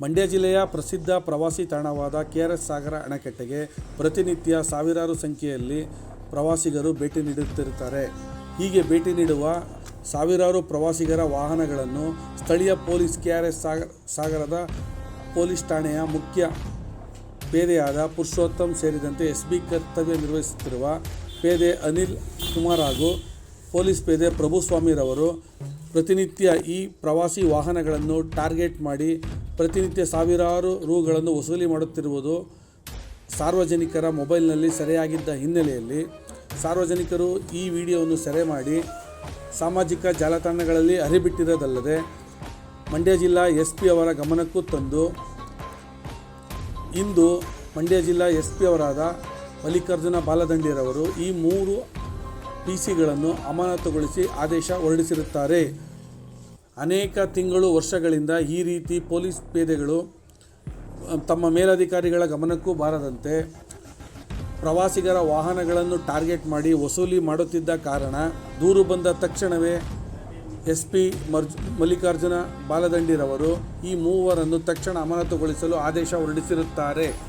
ಮಂಡ್ಯ ಜಿಲ್ಲೆಯ ಪ್ರಸಿದ್ಧ ಪ್ರವಾಸಿ ತಾಣವಾದ ಕೆ ಆರ್ ಎಸ್ ಸಾಗರ ಅಣೆಕಟ್ಟೆಗೆ ಪ್ರತಿನಿತ್ಯ ಸಾವಿರಾರು ಸಂಖ್ಯೆಯಲ್ಲಿ ಪ್ರವಾಸಿಗರು ಭೇಟಿ ನೀಡುತ್ತಿರುತ್ತಾರೆ. ಹೀಗೆ ಭೇಟಿ ನೀಡುವ ಸಾವಿರಾರು ಪ್ರವಾಸಿಗರ ವಾಹನಗಳನ್ನು ಸ್ಥಳೀಯ ಪೊಲೀಸ್ ಕೆ ಆರ್ ಎಸ್ ಸಾಗರ ಸಾಗರದ ಪೊಲೀಸ್ ಠಾಣೆಯ ಮುಖ್ಯ ಪೇದೆಯಾದ ಪುರುಷೋತ್ತಮ್ ಸೇರಿದಂತೆ ಎಸ್ ಬಿ ಕರ್ತವ್ಯ ನಿರ್ವಹಿಸುತ್ತಿರುವ ಪೇದೆ ಅನಿಲ್ ಕುಮಾರ್ ಹಾಗೂ ಪೊಲೀಸ್ ಪೇದೆ ಪ್ರಭುಸ್ವಾಮಿರವರು ಪ್ರತಿನಿತ್ಯ ಈ ಪ್ರವಾಸಿ ವಾಹನಗಳನ್ನು ಟಾರ್ಗೆಟ್ ಮಾಡಿ ಪ್ರತಿನಿತ್ಯ ಸಾವಿರಾರು ರೂಗಳನ್ನು ವಸೂಲಿ ಮಾಡುತ್ತಿರುವುದು ಸಾರ್ವಜನಿಕರ ಮೊಬೈಲ್ನಲ್ಲಿ ಸೆರೆಯಾಗಿದ್ದ ಹಿನ್ನೆಲೆಯಲ್ಲಿ. ಸಾರ್ವಜನಿಕರು ಈ ವಿಡಿಯೋವನ್ನು ಸೆರೆ ಮಾಡಿ ಸಾಮಾಜಿಕ ಜಾಲತಾಣಗಳಲ್ಲಿ ಹರಿಬಿಟ್ಟಿರೋದಲ್ಲದೆ ಮಂಡ್ಯ ಜಿಲ್ಲಾ ಎಸ್ ಪಿ ಅವರ ಗಮನಕ್ಕೂ ತಂದು ಇಂದು ಮಂಡ್ಯ ಜಿಲ್ಲಾ ಎಸ್ ಪಿ ಅವರಾದ ಮಲ್ಲಿಕಾರ್ಜುನ ಬಾಲದಂಡಿರವರು ಈ ಮೂರು ಪಿ ಸಿಗಳನ್ನು ಅಮಾನತುಗೊಳಿಸಿ ಆದೇಶ ಹೊರಡಿಸಿರುತ್ತಾರೆ. ಅನೇಕ ತಿಂಗಳು, ವರ್ಷಗಳಿಂದ ಈ ರೀತಿ ಪೊಲೀಸ್ ಪೇದೆಗಳು, ತಮ್ಮ ಮೇಲಧಿಕಾರಿಗಳ ಗಮನಕ್ಕೂ ಬಾರದಂತೆ ಪ್ರವಾಸಿಗರ ವಾಹನಗಳನ್ನು ಟಾರ್ಗೆಟ್ ಮಾಡಿ ವಸೂಲಿ ಮಾಡುತ್ತಿದ್ದ ಕಾರಣ ದೂರು ಬಂದ ತಕ್ಷಣವೇ ಎಸ್ ಪಿ ಮರ್ಜ್, ಮಲ್ಲಿಕಾರ್ಜುನ ಬಾಲದಂಡಿರವರು ಈ ಮೂವರನ್ನು ತಕ್ಷಣ ಅಮಾನತುಗೊಳಿಸಲು ಆದೇಶ ಹೊರಡಿಸಿರುತ್ತಾರೆ.